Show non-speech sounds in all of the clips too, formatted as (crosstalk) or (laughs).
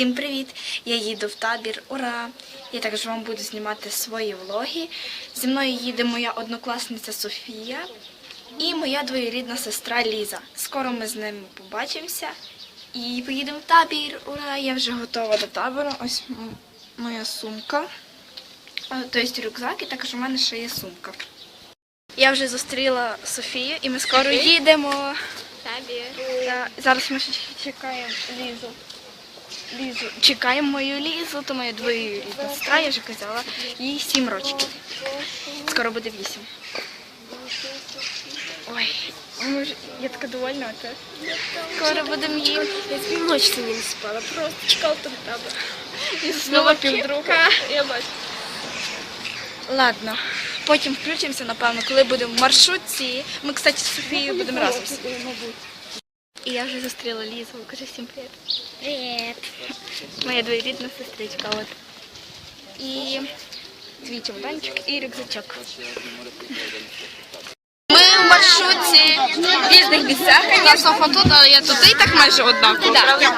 Всім привіт! Я їду в табір. Ура! Я також вам буду знімати свої влоги. Зі мною їде моя однокласниця Софія і моя двоюрідна сестра Ліза. Скоро ми з ними побачимося і поїдемо в табір. Ура! Я вже готова до табору. Ось моя сумка. Тобто рюкзак, і також у мене ще є сумка. Я вже зустріла Софію і ми скоро (laughs) їдемо. Табір. Зараз ми ще чекаємо Лізу. Лізу. Чекаємо мою Лізу, то моя двоюрідна сестра, я вже казала, їй 7 років. Скоро буде 8. Ой, я така довольна, а ти? Скоро будемо їм. Я дві ночі не спала, просто чекала там табор. І заснула півдруга. Я бачу. Ладно, потім включимося, напевно, коли будемо в маршрутці. Ми, кстати, з Софією будемо разом. І я вже зустріла Лізу. Кажи всім привіт. Привіт. Моя двоюрідна сестричка. От. І твій чемоданчик і рюкзачок. Ми в маршрутці в різних місцях. Я Софа тут, але я тут і так майже однаково. правда?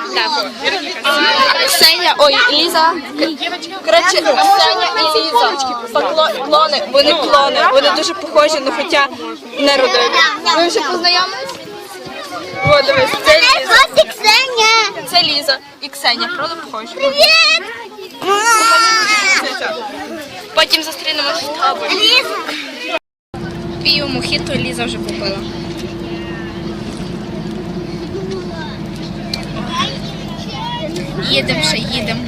А, Ксеня, ой, Ліза. Коротше, Ксеня і Ліза. Покло- Клони, вони клони. Вони дуже похожі, але хоча не родові. Ви вже познайомились? О, дивись, це Ліза. Хвостик Ксеня. Це Ліза і Ксеня, правда похожі? Привіт. Потім зустрінемося в таборі. Пію мухіту Ліза вже купила. Їдемо ще їдемо.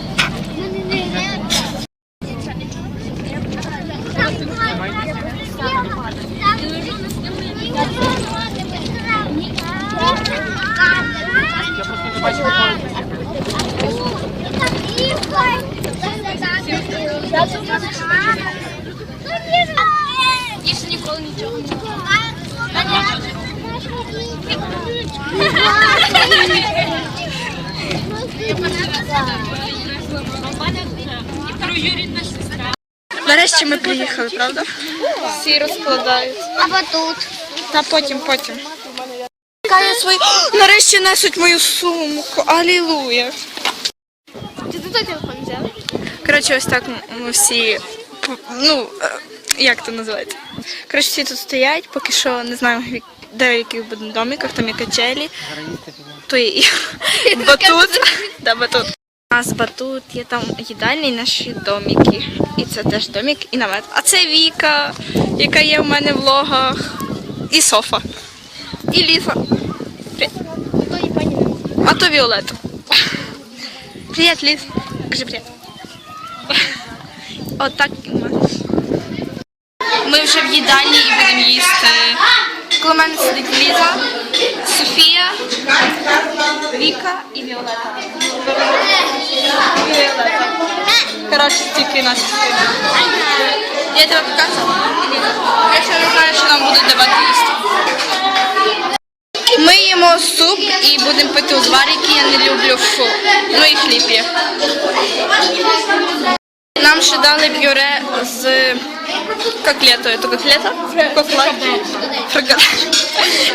Нарешті ми приїхали, правда? Всі розкладають. А тут. Та потім, потім. Свої. Нарешті несуть мою сумку. Алілуя. Ти тут телефон взяв? Коротше, ось так ми всі. Ну, е, як це називається? Коротше, всі тут стоять, поки що не знаємо, де в яких будемо домиках, там є качелі. То є і (laughs) батут. Да, батут. У нас батут, є там їдальні наші домики. І це теж домик і намет. А це Віка, яка є в мене в влогах. І Софа. І Ліза. Привіт. А то Віолетта. Привіт, Ліз. Кажи привіт. Отак у нас. Ми вже в їдальні і будемо їсти. Коло мене сидить Ліза, Софія, Віка і. Віолетта. Коротше, тільки наші спільні. Я тебе показувала? Я ще не знаю, що нам будуть давати їсти. Ми їмо суп і будемо пити узвар, який я не люблю фу. Ну і хліб є. Нам ще дали пюре з котлетою. Это котлета? Котлет. Фрикадель.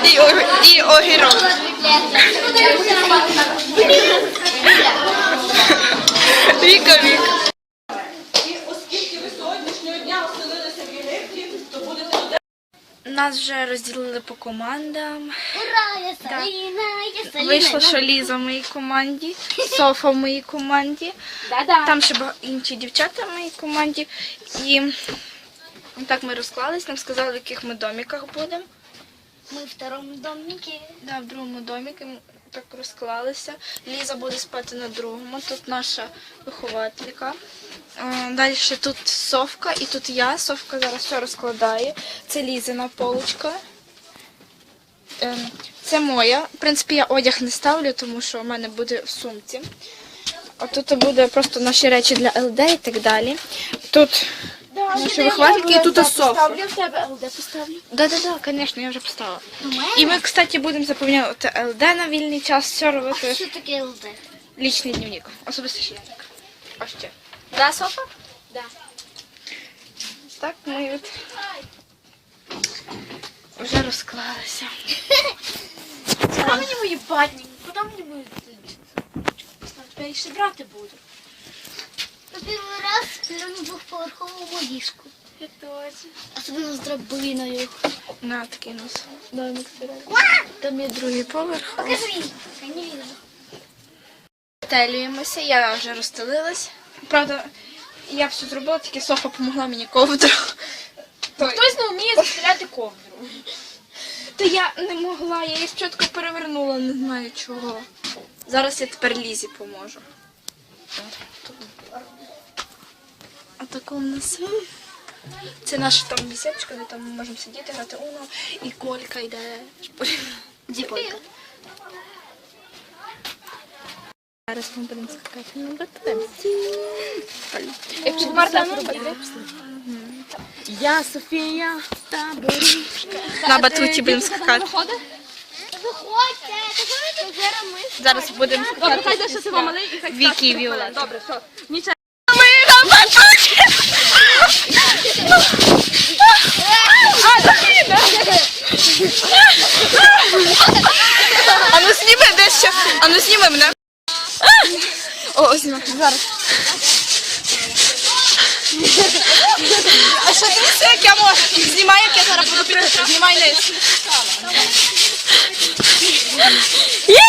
І, і огірок. Віка, Віка. Нас вже розділили по командам. Ура, я Саліна, я Саліна. Вийшло, що Ліза в моїй команді, Софа в моїй команді. Там ще інші дівчата в моїй команді. І так ми розклались, нам сказали, в яких ми доміках будемо. Ми в второму домике. Да, в другому доміку так розклалися. Ліза буде спати на другому. Тут наша вихователька. Далі тут Совка і тут я. Совка зараз все розкладає. Це Лізина полочка. Ем, Це моя. В принципі, я одяг не ставлю, тому що в мене буде в сумці. А тут буде просто наші речі для ЛД і так далі. Тут наші виховательки і тут Софа. Поставлю в тебе ЛД поставлю. Да, да, да, звісно, я вже поставила. І ми, кстати, будемо заповняти ЛД на вільний час, все робити. Що таке ЛД? Лічний дневник. Особистий щитник. А ще. Да, Софа? Да. Так, ми от вже розклалися. (laughs) Куда мені мої батні? Куда мені мої... я їх ще брати буду. Перший раз на двохповерховому ліжку. Я теж. Особливо з драбиною. На такий нас домик. Там є другий поверх. Покажи. Я не вижу. Стелюємося, я вже розстелилась. Правда, я все зробила, тільки Софа допомогла мені ковдру. То, Хтось не вміє застеляти ковдру. то я не могла, я її спочатку перевернула, не знаю чого. Зараз я тепер Лізі поможу. А таке у нас. Це наша там бісідочка, де там ми можемо сидіти, грати уно, і Колька йде. Діполька. Зараз ми будемо скакати на батарейці. Якщо Марта буде. Я Софія з. На батуті будемо скакати. Виходьте. Зараз ми. Зараз будемо Добре, хай скакати. і хай Вікі і скаче. Добре, все. Нічого. Ми на батуті! А ну зніми дещо. А ну зніми мене. О, зніми. Зараз. А що ти все, як я можу? Знімай, як я зараз буду бігати. Знімай низ. Є!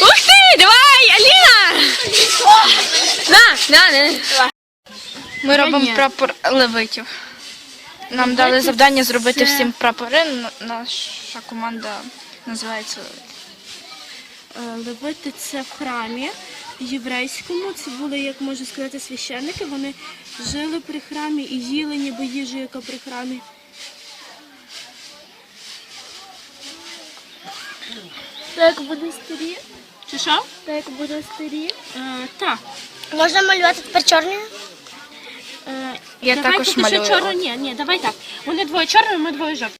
Ух ти! Давай, Аліна! На, на, на. Ми робимо прапор левитів. Нам дали завдання зробити всім прапори. Наша команда називається Левит. Левити це в храмі єврейському. Це були, як можна сказати, священники. Вони жили при храмі і їли ніби їжу, яка при храмі. Так буде старі. Чи що? Так буде старі. Е, так. Можна малювати тепер чорними? Е, Я давай також що малюю. чорно. Ні, ні, давай так. Вони двоє чорні, ми двоє жовті.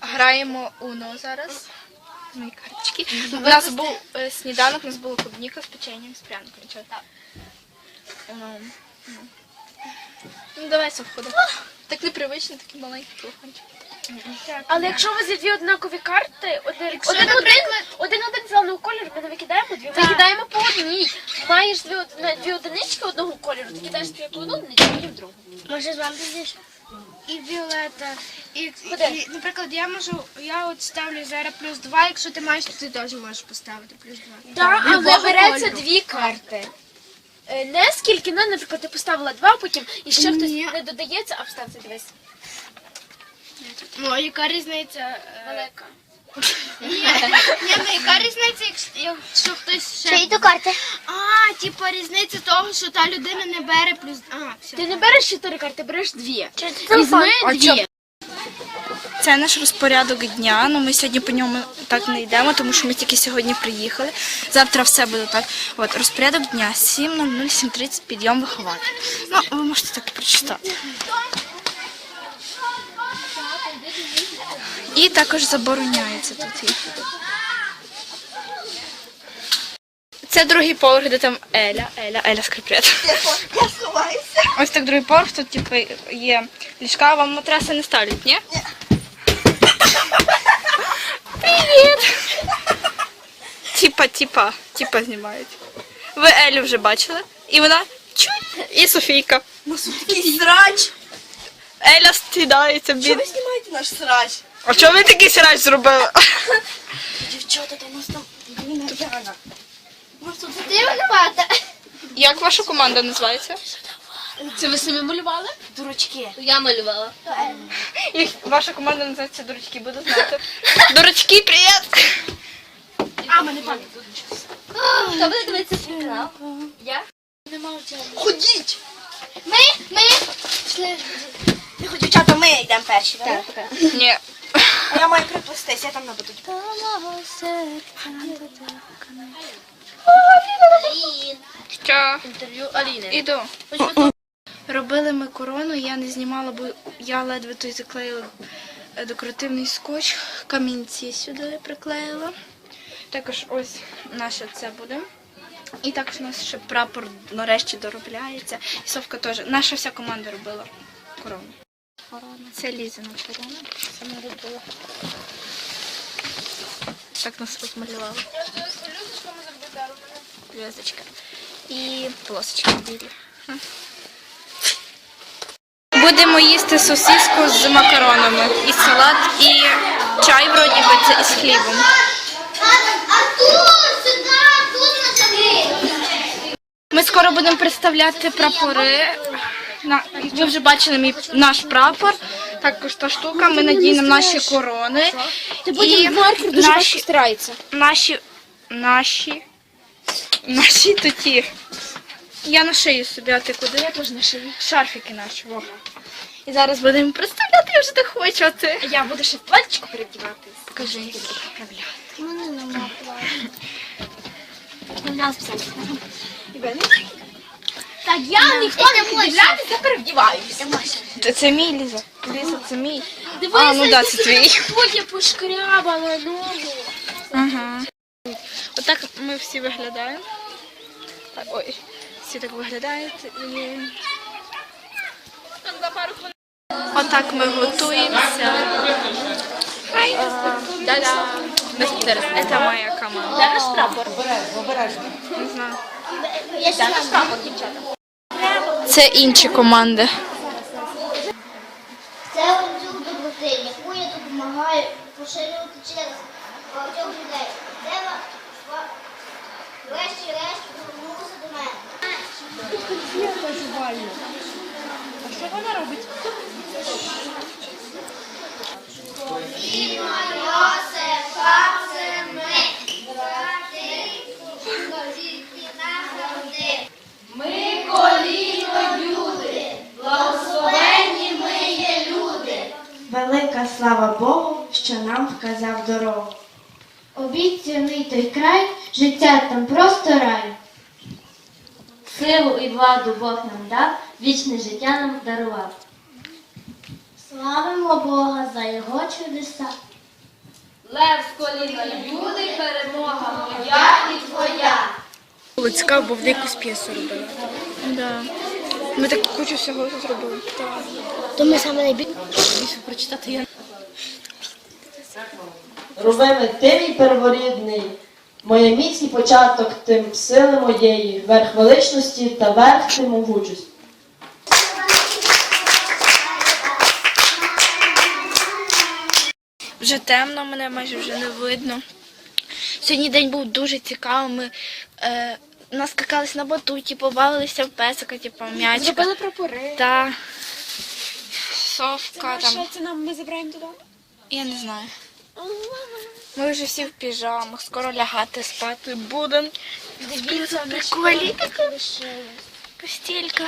Граємо Уно зараз. Мої карточки. У нас був е, сніданок, у нас була клубніка з печеньем, з пряником. Чого? Ну, ну. Ну, давай совходи. Так непривично, такий маленький телефончик. Але якщо у вас є дві однакові карти, один один, один, один один зеленого кольору, ми не викидаємо дві. Викидаємо по одній. Маєш дві, од- дві одинички одного кольору, ти кидаєш дві по одну одиничку, потім другу. Може з вами пізніше? І Віолета. І, Куди? і, наприклад, я можу, я от ставлю зараз плюс 2, якщо ти маєш, то ти теж можеш поставити плюс 2. Так, але Любого береться кольору. дві карти. Е, Не скільки, ну, наприклад, ти поставила два, потім і ще хтось Ні. не додається, а вставте дивись. Ну, а яка різниця? е, Велика. (laughs) Ні, ні, ну яка різниця, якщо, хтось ще... Чиї то карти? А, типу різниця того, що та людина не бере плюс... А, все. Ти не береш чотири карти, береш дві. Візьми дві. Це наш розпорядок дня. Ну ми сьогодні по ньому так не йдемо, тому що ми тільки сьогодні приїхали. Завтра все буде так. От розпорядок дня 7.00, 7.30, підйом виховати. Ну, ви можете так прочитати. І також забороняється тут. Це другий поверх, де там Еля. Еля, Еля скрипет. Я сховаюся. Ось так другий поверх, тут типу, є ліжка, вам матраси не ставлять, ні? Ні. Привіт! Типа, типа, типа знімають. Ви Елю вже бачили? І вона чуть. І Софійка. Який срач! Еля стидається Що бід. ви знімаєте наш срач? А чого ви такий срач зробили? (laughs) Дівчата, то у нас там блін, Яна. Ти винувата. Як ваша команда називається? Це ви самі малювали? Дурачки. Я малювала. Їх, ваша команда називається Дурачки, буду знати. Дурачки, привіт! А, мене пам'ять. Хто буде дивитися свій канал? Я? Ходіть! Ми, ми пішли. Ти хоч дівчата, ми йдемо перші, так? Ні. А я маю приплестись, я там на батуті. Що? Інтерв'ю Аліни. Іду. Робили ми корону, я не знімала, бо я ледве той заклеїла е, декоративний скотч, камінці сюди приклеїла. Також ось наше це буде. І також у нас ще прапор нарешті доробляється. І Совка теж. Наша вся команда робила корону. Це Лізина корона. Це ми робила. Так нас тут малювали. Зв'язочка. і полосочки білі. Будемо їсти сосиску з макаронами, і салат, і чай вроді би це із хлібом. Ми скоро будемо представляти прапори. На- Ви вже бачили мій наш прапор. Також та штука. Ми надінемо наші корони. І наші, старається. наші, наші, наші тоді. Я на шию собі, а ти куди? Я теж на шию. Шарфики наші. Во. І зараз будемо представляти, я вже так хочу. А ти? Я буду ще платічку передівати. Покажи. Так я ніхто не піддивляється, перевдіваюся. Це, це мій Ліза. Ліза, це мій. А, ну да, це твій. Потім пошкрябала ногу. Ага. Отак ми всі виглядаємо. Так, ой, всі так виглядають. І... Отак ми готуємося. Хай. Да-да. Це моя команда. Де наш прапор? Не знаю. Де наш прапор, дівчата? Це інші команди. Це ланцюг доброти, яку я допомагаю поширювати через багатьох людей. Треба врешті-решт повернутися до мене. Йосифа, це ми, брати, діти назавжди. Ми коліно люди, благословенні ми є люди. Велика слава Богу, що нам вказав дорогу. Обіцяний той край, життя там просто рай. Силу і владу Бог нам дав, вічне життя нам дарував. Славимо Бога за його чудеса. Лев з коліна люди, перемога моя і твоя. Було цікаво, бо в якусь п'єсу робили. Да. Ми так кучу всього зробили. То ми саме найбільше. Рувиме, ти мій перворідний, моє міць і початок тим сили моєї, верх величності та верх ти могучості. Вже темно, мене майже вже не видно. Сьогодні день був дуже цікавий. Ми е, наскакались на батуті, побавилися в песика, типу, м'ячка. Зробили прапори. Та совка там. це нам ми забираємо додому? Я не знаю. Ми вже всі в піжамах, скоро лягати спати будемо. Дивіться, прикольні. Постілька.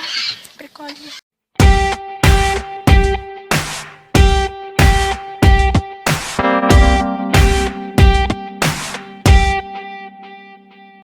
Прикольно.